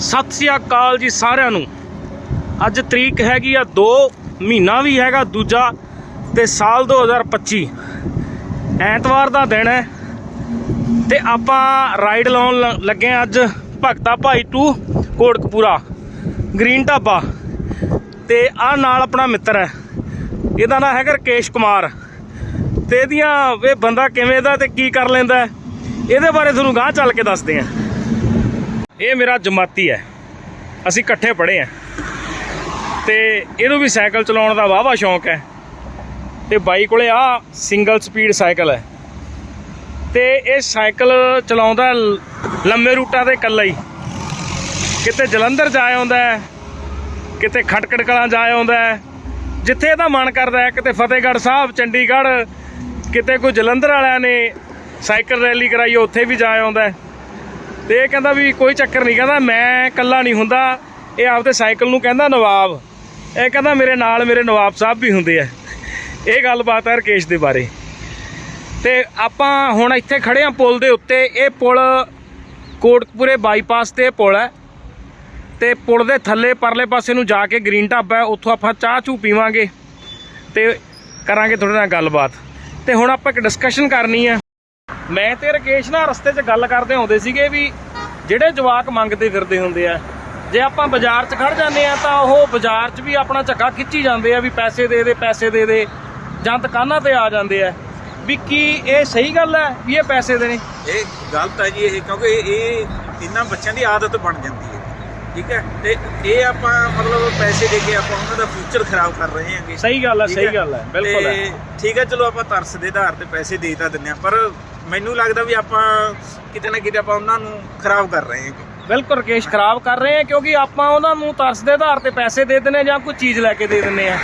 ਸਤਿ ਸ੍ਰੀ ਅਕਾਲ ਜੀ ਸਾਰਿਆਂ ਨੂੰ। ਅੱਜ ਤਰੀਕ ਹੈਗੀ ਆ 2 ਮਹੀਨਾ ਵੀ ਹੈਗਾ ਦੂਜਾ ਤੇ ਸਾਲ 2025 ਐਤਵਾਰ ਦਾ ਦਿਨ ਹੈ ਤੇ ਆਪਾਂ ਰਾਈਡ ਲਾਉਣ ਲ- ਲੱਗੇ ਆ ਅੱਜ ਭਗਤਾ ਭਾਈ ਟੂ ਕੋਟਕਪੂਰਾ ਗ੍ਰੀਨ ਢਾਬਾ। ਤੇ ਆ ਨਾਲ ਆਪਣਾ ਮਿੱਤਰ ਹੈ, ਇਹਦਾ ਨਾਮ ਹੈਗਾ ਰਕੇਸ਼ ਕੁਮਾਰ। ਤੇ ਇਹਦੀਆਂ ਇਹ ਬੰਦਾ ਕਿਵੇਂ ਦਾ ਤੇ ਕੀ ਕਰ ਲੈਂਦਾ ਇਹਦੇ ਬਾਰੇ ਤੁਹਾਨੂੰ ਗਾਂਹ ਚੱਲ ਕੇ ਦੱਸਦੇ ਆ ਇਹ ਮੇਰਾ ਜਮਾਤੀ ਹੈ। ਅਸੀਂ ਇਕੱਠੇ ਪੜ੍ਹੇ ਆ ਤੇ ਇਹਨੂੰ ਵੀ ਸਾਈਕਲ ਚਲਾਉਣ ਦਾ ਵਾਵਾ ਸ਼ੌਂਕ ਹੈ। ਤੇ ਬਾਈ ਕੋਲੇ ਆ ਸਿੰਗਲ ਸਪੀਡ ਸਾਈਕਲ ਹੈ। ਤੇ ਇਹ ਸਾਈਕਲ ਚਲਾਉਂਦਾ ਲੰਮੇ ਰੂਟਾਂ ਤੇ ਇਕੱਲਾ ਹੀ। ਕਿਤੇ ਜਲੰਧਰ ਜਾ ਆਉਂਦਾ ਹੈ, ਕਿਤੇ ਖਟਕੜ ਕਲਾਂ ਜਾ ਆਉਂਦਾ ਹੈ। ਜਿੱਥੇ ਇਹਦਾ ਮਨ ਕਰਦਾ ਹੈ, ਕਿਤੇ ਫਤਿਹਗੜ੍ਹ ਸਾਹਿਬ, ਚੰਡੀਗੜ੍ਹ, ਕਿਤੇ ਕੋਈ ਜਲੰਧਰ ਵਾਲਿਆਂ ਨੇ ਸਾਈਕਲ ਰੈਲੀ ਕਰਾਈ, ਉੱਥੇ ਵੀ ਜਾ ਆਉਂਦਾ ਹੈ। ਤੇ ਇਹ ਕਹਿੰਦਾ ਵੀ ਕੋਈ ਚੱਕਰ ਨਹੀਂ, ਕਹਿੰਦਾ ਮੈਂ ਇਕੱਲਾ ਨਹੀਂ ਹੁੰਦਾ, ਇਹ ਆਪਦੇ ਸਾਈਕਲ ਨੂੰ ਕਹਿੰਦਾ ਨਵਾਬ। ਇਹ ਕਹਿੰਦਾ ਮੇਰੇ ਨਾਲ ਮੇਰੇ ਨਵਾਬ ਸਾਹਿਬ ਵੀ ਹੁੰਦੇ ਆ। ਇਹ ਗੱਲਬਾਤ ਹੈ ਰਕੇਸ਼ ਦੇ ਬਾਰੇ। ਤੇ ਆਪਾਂ ਹੁਣ ਇੱਥੇ ਖੜੇ ਆ ਪੁਲ ਦੇ ਉੱਤੇ, ਇਹ ਪੁਲ ਕੋਟਕਪੂਰੇ ਬਾਈਪਾਸ ਤੇ ਪੁਲ ਹੈ। ਤੇ ਪੁਲ ਦੇ ਥੱਲੇ ਪਰਲੇ ਪਾਸੇ ਨੂੰ ਜਾ ਕੇ ਗ੍ਰੀਨ ਢਾਬਾ ਹੈ, ਉੱਥੋਂ ਆਪਾਂ ਚਾਹ ਚੂ ਪੀਵਾਂਗੇ ਤੇ ਕਰਾਂਗੇ ਤੁਹਾਡੇ ਨਾਲ ਗੱਲਬਾਤ। ਤੇ ਹੁਣ ਆਪਾਂ ਇੱਕ ਡਿਸਕਸ਼ਨ ਕਰਨੀ ਆ। ਮੈਂ ਤੇ ਰਕੇਸ਼ ਨਾਲ ਰਸਤੇ 'ਚ ਗੱਲ ਕਰਦੇ ਆਉਂਦੇ ਸੀਗੇ ਵੀ ਜਿਹੜੇ ਜਵਾਕ ਮੰਗਦੇ ਫਿਰਦੇ ਹੁੰਦੇ ਆ, ਜੇ ਆਪਾਂ ਬਾਜ਼ਾਰ 'ਚ ਖੜ ਜਾਂਦੇ ਆ ਤਾਂ ਉਹ ਬਾਜ਼ਾਰ 'ਚ ਵੀ ਆਪਣਾ ਝੱਗਾ ਖਿੱਚੀ ਜਾਂਦੇ ਆ ਵੀ ਪੈਸੇ ਦੇ ਦੇ, ਪੈਸੇ ਦੇ ਦੇ, ਜਾਂ ਦੁਕਾਨਾਂ ਤੇ ਆ ਜਾਂਦੇ ਆ। ਵੀ ਕੀ ਇਹ ਸਹੀ ਗੱਲ ਹੈ ਵੀ ਇਹ ਪੈਸੇ ਦੇਣੇ? ਇਹ ਗਲਤ ਹੈ ਜੀ ਇਹ, ਕਿਉਂਕਿ ਇਹ ਇਹਨਾਂ ਬੱਚਿਆਂ ਦੀ ਆਦਤ ਬਣ ਜਾਂਦੀ ਠੀਕ ਹੈ? ਤੇ ਇਹ ਆਪਾਂ ਮਤਲਬ ਪੈਸੇ ਦੇ ਕੇ ਆਪਾਂ ਉਹਨਾਂ ਦਾ ਫਿਊਚਰ ਖਰਾਬ ਕਰ ਰਹੇ ਹਾਂਗੇ। ਸਹੀ ਗੱਲ ਹੈ ਸਹੀ ਗੱਲ ਹੈ ਬਿਲਕੁਲ ਹੈ। ਠੀਕ ਹੈ ਚਲੋ ਆਪਾਂ ਤਰਸ ਦੇ ਆਧਾਰ ਤੇ ਪੈਸੇ ਦੇ ਤਾਂ ਦਿੰਦੇ ਆ ਪਰ ਮੈਨੂੰ ਲੱਗਦਾ ਵੀ ਆਪਾਂ ਕਿਤੇ ਨਾ ਕਿਤੇ ਆਪਾਂ ਉਹਨਾਂ ਨੂੰ ਖਰਾਬ ਕਰ ਰਹੇ ਹਾਂ ਬਿਲਕੁਲ ਰਕੇਸ਼ ਖਰਾਬ ਕਰ ਰਹੇ ਆ ਕਿਉਂਕਿ ਆਪਾਂ ਉਹਨਾਂ ਨੂੰ ਤਰਸ ਦੇ ਆਧਾਰ ਤੇ ਪੈਸੇ ਦੇ ਦਿੰਨੇ ਜਾਂ ਕੋਈ ਚੀਜ਼ ਲੈ ਕੇ ਦੇ ਦਿੰਨੇ ਆ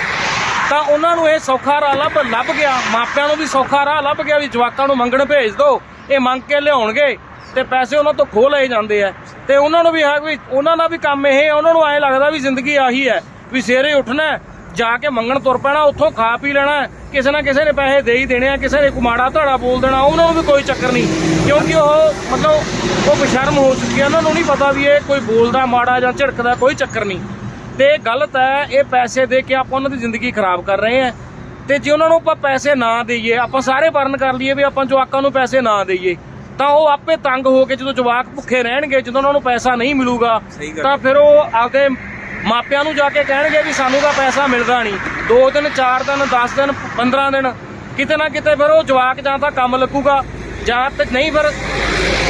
ਤਾਂ ਉਹਨਾਂ ਨੂੰ ਇਹ ਸੌਖਾ ਰਾਹ ਲੱਭ ਲੱਭ ਗਿਆ। ਮਾਪਿਆਂ ਨੂੰ ਵੀ ਸੌਖਾ ਰਾਹ ਲੱਭ ਗਿਆ ਵੀ ਜਵਾਕਾਂ ਨੂੰ ਮੰਗਣ ਭੇਜ ਦਿਓ। ਇਹ ਮੰਗ ਕੇ ਲਿਆਉਣਗੇ। ਤੇ ਪੈਸੇ ਉਹਨਾਂ ਤੋਂ ਖੋਹ ਲਏ ਜਾਂਦੇ ਆ। ਤੇ ਉਹਨਾਂ ਨੂੰ ਵੀ ਹੈ ਵੀ ਉਹਨਾਂ ਦਾ ਵੀ ਕੰਮ ਇਹ ਹੈ ਉਹਨਾਂ ਨੂੰ ਐਂ ਲੱਗਦਾ ਵੀ ਜ਼ਿੰਦਗੀ ਆਹੀ ਹੈ ਵੀ ਸਵੇਰੇ ਉੱਠਣਾ ਜਾ ਕੇ ਮੰਗਣ ਤੁਰ ਪੈਣਾ, ਉੱਥੋਂ ਖਾ ਪੀ ਲੈਣਾ ਕਿਸੇ ਨਾ ਕਿਸੇ ਨੇ ਪੈਸੇ ਦੇ ਹੀ ਦੇਣੇ ਆ, ਕਿਸੇ ਨੇ ਕੁਮਾੜਾ ਧੜਾ ਬੋਲ ਦੇਣਾ, ਉਹਨਾਂ ਨੂੰ ਵੀ ਕੋਈ ਚੱਕਰ ਨਹੀਂ। ਕਿਉਂਕਿ ਉਹ ਮਤਲਬ ਉਹ ਬਸ਼ਰਮ ਹੋ ਚੁੱਕੀ ਆ, ਉਹਨਾਂ ਨੂੰ ਨਹੀਂ ਪਤਾ ਵੀ ਇਹ ਕੋਈ ਬੋਲਦਾ ਮਾੜਾ ਜਾਂ ਝਿੜਕਦਾ, ਕੋਈ ਚੱਕਰ ਨਹੀਂ। ਤੇ ਇਹ ਗਲਤ ਹੈ, ਇਹ ਪੈਸੇ ਦੇ ਕੇ ਆਪਾਂ ਉਹਨਾਂ ਦੀ ਜ਼ਿੰਦਗੀ ਖਰਾਬ ਕਰ ਰਹੇ ਆ। ਤੇ ਜੇ ਉਹਨਾਂ ਨੂੰ ਆਪਾਂ ਪੈਸੇ ਨਾ ਦੇਈਏ, ਆਪਾਂ ਸਾਰੇ ਬਰਨ ਕਰ ਲਈਏ ਵੀ ਆਪਾਂ ਜਵਾਕਾਂ ਨੂੰ ਪੈਸੇ ਨਾ ਦੇਈਏ। ਤਾਂ ਉਹ ਆਪੇ ਤੰਗ ਹੋ ਕੇ ਜਦੋਂ ਜਵਾਕ ਭੁੱਖੇ ਰਹਿਣਗੇ ਜਦੋਂ ਉਹਨਾਂ ਨੂੰ ਪੈਸਾ ਨਹੀਂ ਮਿਲੂਗਾ ਤਾਂ ਫਿਰ ਉਹ ਆਪਦੇ ਮਾਪਿਆਂ ਨੂੰ ਜਾ ਕੇ ਕਹਿਣਗੇ ਵੀ ਸਾਨੂੰ ਤਾਂ ਪੈਸਾ ਮਿਲਦਾ ਨਹੀਂ। 2 ਦਿਨ 4 ਦਿਨ 10 ਦਿਨ 15 ਦਿਨ ਕਿਤੇ ਨਾ ਕਿਤੇ ਫਿਰ ਉਹ ਜਵਾਕ ਜਾਂ ਤਾਂ ਕੰਮ ਲੱਗੂਗਾ ਜਾਂ ਤੇ ਨਹੀਂ ਫਿਰ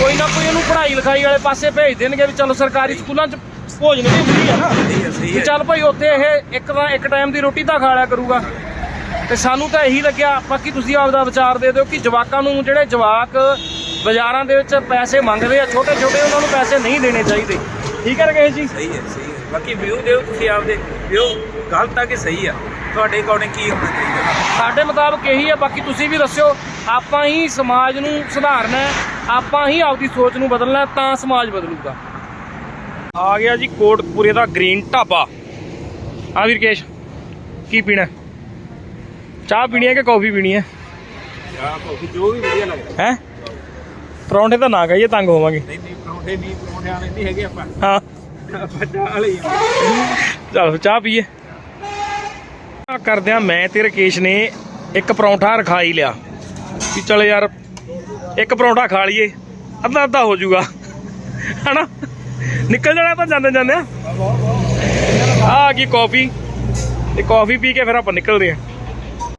ਕੋਈ ਨਾ ਕੋਈ ਉਹਨੂੰ ਪੜ੍ਹਾਈ ਲਿਖਾਈ ਵਾਲੇ ਪਾਸੇ ਭੇਜ ਦੇਣਗੇ ਵੀ ਚਲੋ ਸਰਕਾਰੀ ਸਕੂਲਾਂ 'ਚ ਭੋਜਨ ਵੀ ਫ੍ਰੀ ਆ। ਨਾ ਵੀ ਚੱਲ ਭਾਈ ਉੱਥੇ ਇਹ ਇੱਕ ਤਾਂ ਇੱਕ ਟਾਈਮ ਦੀ ਰੋਟੀ ਤਾਂ ਖਾ ਲਿਆ ਕਰੂਗਾ। ਤੇ ਸਾਨੂੰ ਤਾਂ ਇਹੀ ਲੱਗਿਆ ਬਾਕੀ ਤੁਸੀਂ ਆਪਦਾ ਵਿਚਾਰ ਦੇ ਦਿਓ ਕਿ ਜਵਾਕਾਂ ਨੂੰ ਜਿਹੜੇ ਜਵਾਕ ਬਾਜ਼ਾਰਾਂ ਦੇ ਵਿੱਚ ਪੈਸੇ ਮੰਗਦੇ ਆ ਛੋਟੇ ਛੋਟੇ ਉਹਨਾਂ ਨੂੰ ਪੈਸੇ ਨਹੀਂ ਦੇਣੇ ਚਾਹੀਦੇ। ਠੀਕ ਹੈ ਰਕੇਸ਼ ਜੀ? ਸਹੀ ਹੈ ਸਹੀ ਹੈ। ਬਾਕੀ ਵਿਊ ਦਿਓ ਤੁਸੀਂ ਆਪਦੇ। ਵਿਊ ਗਲਤ ਆ ਕਿ ਸਹੀ ਆ? ਤੁਹਾਡੇ ਅਕੋਰਡਿੰਗ ਕੀ ਹੋਣਾ ਚਾਹੀਦਾ? ਸਾਡੇ ਮੁਤਾਬਕ ਇਹੀ ਹੈ ਬਾਕੀ ਤੁਸੀਂ ਵੀ ਦੱਸਿਓ ਆਪਾਂ ਹੀ ਸਮਾਜ ਨੂੰ ਸੁਧਾਰਨਾ ਹੈ ਆਪਾਂ ਹੀ ਆਪਦੀ ਸੋਚ ਨੂੰ ਬਦਲਣਾ ਤਾਂ ਸਮਾਜ ਬਦਲੂਗਾ। ਆ ਗਿਆ ਜੀ ਕੋਟਕਪੂਰੇ ਦਾ ਗ੍ਰੀਨ ਢਾਬਾ। ਆ ਵੀਰ ਕੇਸ਼ ਕੀ ਪੀਣਾ? ਚਾਹ ਪੀਣੀ ਹੈ ਕਿ ਕੌਫੀ ਪੀਣੀ ਹੈ? ਆ ਕਾਫੀ ਜੋ ਵੀ ਵਧੀਆ ਲੱਗਦਾ। ਹੈ? ਪਰੌਂਠੇ ਤਾਂ ਨਾ ਖਾਈਏ ਤੰਗ ਹੋਵਾਂਗੇ। ਨਹੀਂ ਨਹੀਂ ਪਰੌਂਠੇ ਨਹੀਂ ਪਰੌਂਠੇ ਵਾਲੇ ਨਹੀਂ ਹੈਗੇ ਆਪਾਂ। ਹਾਂ। ਆਪਾਂ ਚਾਹ ਵਾਲੇ। ਚਲ ਪੀਏ। ਆ ਕਰਦਿਆਂ ਮੈਂ ਤੇ ਰਕੇਸ਼ ਨੇ ਇੱਕ ਪਰੌਂਠਾ ਰਖਾ ਹੀ ਲਿਆ। ਵੀ ਚਲ ਯਾਰ ਇੱਕ ਪਰੌਂਠਾ ਖਾ ਲਈਏ। ਅੱਧਾ ਅੱਧਾ ਹੋ ਜਾਊਗਾ। ਹਨਾ? ਨਿਕਲ ਜਾਣਾ ਤਾਂ ਜਾਂਦੇ ਜਾਂਦੇ ਆ। ਆ ਕੀ ਕਾਫੀ। ਤੇ ਕਾਫੀ ਪੀ ਕੇ ਫਿਰ ਆਪਾਂ ਨਿਕਲਦੇ ਆ।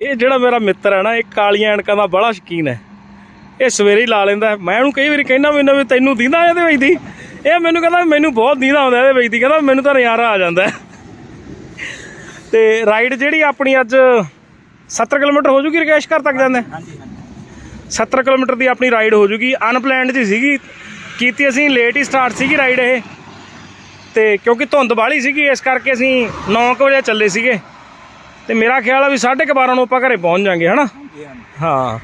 ਇਹ ਜਿਹੜਾ ਮੇਰਾ ਮਿੱਤਰ ਹੈ ਨਾ ਇਹ ਕਾਲੀਆਂ ਐਨਕਾਂ ਦਾ ਬੜਾ ਸ਼ੌਕੀਨ ਹੈ। ਇਹ ਸਵੇਰੇ ਹੀ ਲਾ ਲੈਂਦਾ। ਮੈਂ ਉਹਨੂੰ ਕਈ ਵਾਰੀ ਕਹਿੰਦਾ ਮੈਨੂੰ ਵੀ ਤੈਨੂੰ ਦੀਂਦਾ ਇਹਦੇ ਵਿੱਚ ਦੀ। ਇਹ ਮੈਨੂੰ ਕਹਿੰਦਾ ਮੈਨੂੰ ਬਹੁਤ ਦੀਂਦਾ ਆਉਂਦਾ ਇਹਦੇ ਵਿੱਚ ਦੀ। ਕਹਿੰਦਾ ਮੈਨੂੰ ਤਾਂ ਨਜ਼ਾਰਾ ਆ ਜਾਂਦਾ। ਤੇ ਰਾਈਡ ਜਿਹੜੀ ਆਪਣੀ ਅੱਜ 70 ਕਿਲੋਮੀਟਰ ਹੋ ਜੂਗੀ ਰਕੇਸ਼ ਘਰ ਤੱਕ ਜਾਂਦੇ? ਹਾਂਜੀ ਹਾਂਜੀ। 70 ਕਿਲੋਮੀਟਰ ਦੀ ਆਪਣੀ ਰਾਈਡ ਹੋ ਜੂਗੀ। ਅਨਪਲੈਨਡ ਜੀ ਸੀਗੀ। ਕੀਤੀ ਅਸੀਂ ਲੇਟ ਹੀ ਸਟਾਰਟ ਸੀਗੀ ਰਾਈਡ ਇਹ। ਤੇ ਕਿਉਂਕਿ ਧੁੰਦ ਬਾਹਲੀ ਸੀਗੀ ਇਸ ਕਰਕੇ ਅਸੀਂ 9 ਵਜੇ ਚੱਲੇ ਸੀਗੇ। ਤੇ ਮੇਰਾ ਖਿਆਲ ਆ ਵੀ 12:30 ਨੂੰ ਆਪਾਂ ਘਰੇ ਪਹੁੰਚ ਜਾਾਂਗੇ ਹਨਾ? ਹਾਂ।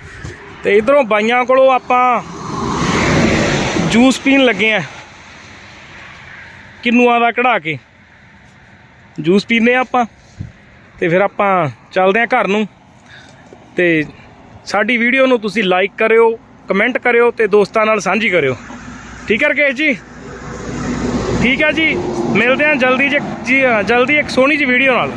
ਤੇ ਇਧਰੋਂ ਬਾਈਆਂ ਕੋਲੋਂ ਆਪਾਂ ਜੂਸ ਪੀਣ ਲੱਗੇ ਆ। ਕਿੰਨੂਆਂ ਦਾ ਕਢਾ ਕੇ। ਜੂਸ ਪੀਨੇ ਆ ਆਪਾਂ। ਤੇ ਫਿਰ ਆਪਾਂ ਚੱਲਦੇ ਆ ਘਰ ਨੂੰ। ਤੇ ਸਾਡੀ ਵੀਡੀਓ ਨੂੰ ਤੁਸੀਂ ਲਾਈਕ ਕਰਿਓ ਕਮੈਂਟ ਕਰਿਓ ਤੇ ਦੋਸਤਾਂ ਨਾਲ ਸਾਂਝੀ ਕਰਿਓ। ਠੀਕ ਹੈ ਰਕੇਸ਼ ਜੀ? ਠੀਕ ਹੈ ਜੀ। ਮਿਲਦੇ ਹਾਂ ਜਲਦੀ ਜੀ ਜੀ ਜਲਦੀ ਇੱਕ ਸੋਹਣੀ ਜੀ ਵੀਡੀਓ ਨਾਲ।